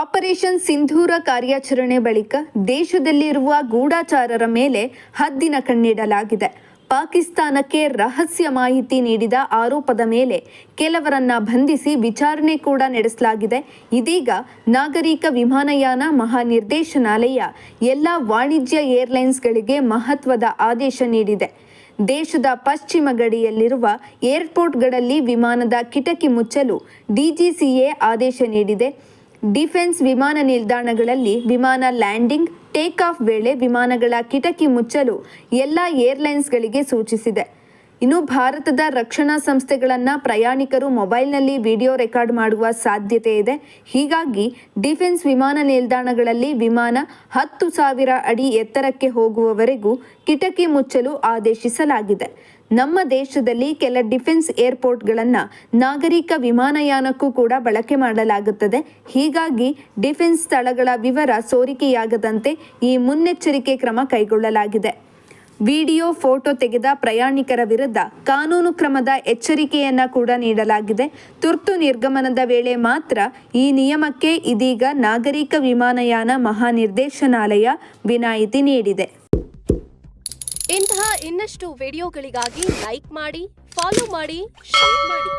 Operation ಸಿಂಧೂರ ಕಾರ್ಯಾಚರಣೆ ಬಳಿಕ ದೇಶದಲ್ಲಿರುವ ಗೂಢಾಚಾರರ ಮೇಲೆ ಹದ್ದಿನ ಕಣ್ಣಿಡಲಾಗಿದೆ. ಪಾಕಿಸ್ತಾನಕ್ಕೆ ರಹಸ್ಯ ಮಾಹಿತಿ ನೀಡಿದ ಆರೋಪದ ಮೇಲೆ ಕೆಲವರನ್ನ ಬಂಧಿಸಿ ವಿಚಾರಣೆ ಕೂಡ ನಡೆಸಲಾಗಿದೆ. ಇದೀಗ ನಾಗರಿಕ ವಿಮಾನಯಾನ ಮಹಾನಿರ್ದೇಶನಾಲಯ ಎಲ್ಲ ವಾಣಿಜ್ಯ ಏರ್ಲೈನ್ಸ್ಗಳಿಗೆ ಮಹತ್ವದ ಆದೇಶ ನೀಡಿದೆ. ದೇಶದ ಪಶ್ಚಿಮ ಗಡಿಯಲ್ಲಿರುವ ಏರ್ಪೋರ್ಟ್ಗಳಲ್ಲಿ ವಿಮಾನದ ಕಿಟಕಿ ಮುಚ್ಚಲು ಡಿಜಿಸಿಎ ಆದೇಶ ನೀಡಿದೆ. ಡಿಫೆನ್ಸ್ ವಿಮಾನ ನಿಲ್ದಾಣಗಳಲ್ಲಿ ವಿಮಾನ ಲ್ಯಾಂಡಿಂಗ್ ಟೇಕ್ ಆಫ್ ವೇಳೆ ವಿಮಾನಗಳ ಕಿಟಕಿ ಮುಚ್ಚಲು ಎಲ್ಲ ಏರ್ಲೈನ್ಸ್ಗಳಿಗೆ ಸೂಚಿಸಿದೆ. ಇನ್ನು ಭಾರತದ ರಕ್ಷಣಾ ಸಂಸ್ಥೆಗಳನ್ನು ಪ್ರಯಾಣಿಕರು ಮೊಬೈಲ್ನಲ್ಲಿ ವಿಡಿಯೋ ರೆಕಾರ್ಡ್ ಮಾಡುವ ಸಾಧ್ಯತೆ ಇದೆ. ಹೀಗಾಗಿ ಡಿಫೆನ್ಸ್ ವಿಮಾನ ನಿಲ್ದಾಣಗಳಲ್ಲಿ ವಿಮಾನ ಹತ್ತು ಸಾವಿರ ಅಡಿ ಎತ್ತರಕ್ಕೆ ಹೋಗುವವರೆಗೂ ಕಿಟಕಿ ಮುಚ್ಚಲು ಆದೇಶಿಸಲಾಗಿದೆ. ನಮ್ಮ ದೇಶದಲ್ಲಿ ಕೆಲ ಡಿಫೆನ್ಸ್ ಏರ್ಪೋರ್ಟ್ಗಳನ್ನು ನಾಗರಿಕ ವಿಮಾನಯಾನಕ್ಕೂ ಕೂಡ ಬಳಕೆ ಮಾಡಲಾಗುತ್ತದೆ. ಹೀಗಾಗಿ ಡಿಫೆನ್ಸ್ ಸ್ಥಳಗಳ ವಿವರ ಸೋರಿಕೆಯಾಗದಂತೆ ಈ ಮುನ್ನೆಚ್ಚರಿಕೆ ಕ್ರಮ ಕೈಗೊಳ್ಳಲಾಗಿದೆ. ವಿಡಿಯೋ, ಫೋಟೋ ತೆಗೆದ ಪ್ರಯಾಣಿಕರ ವಿರುದ್ಧ ಕಾನೂನು ಕ್ರಮದ ಎಚ್ಚರಿಕೆಯನ್ನ ಕೂಡ ನೀಡಲಾಗಿದೆ. ತುರ್ತು ನಿರ್ಗಮನದ ವೇಳೆ ಮಾತ್ರ ಈ ನಿಯಮಕ್ಕೆ ಇದೀಗ ನಾಗರಿಕ ವಿಮಾನಯಾನ ಮಹಾನಿರ್ದೇಶನಾಲಯ ವಿನಾಯಿತಿ ನೀಡಿದೆ. ಇಂತಹ ಇನ್ನಷ್ಟು ವಿಡಿಯೋಗಳಿಗಾಗಿ ಲೈಕ್ ಮಾಡಿ, ಫಾಲೋ ಮಾಡಿ, ಶೇರ್ ಮಾಡಿ.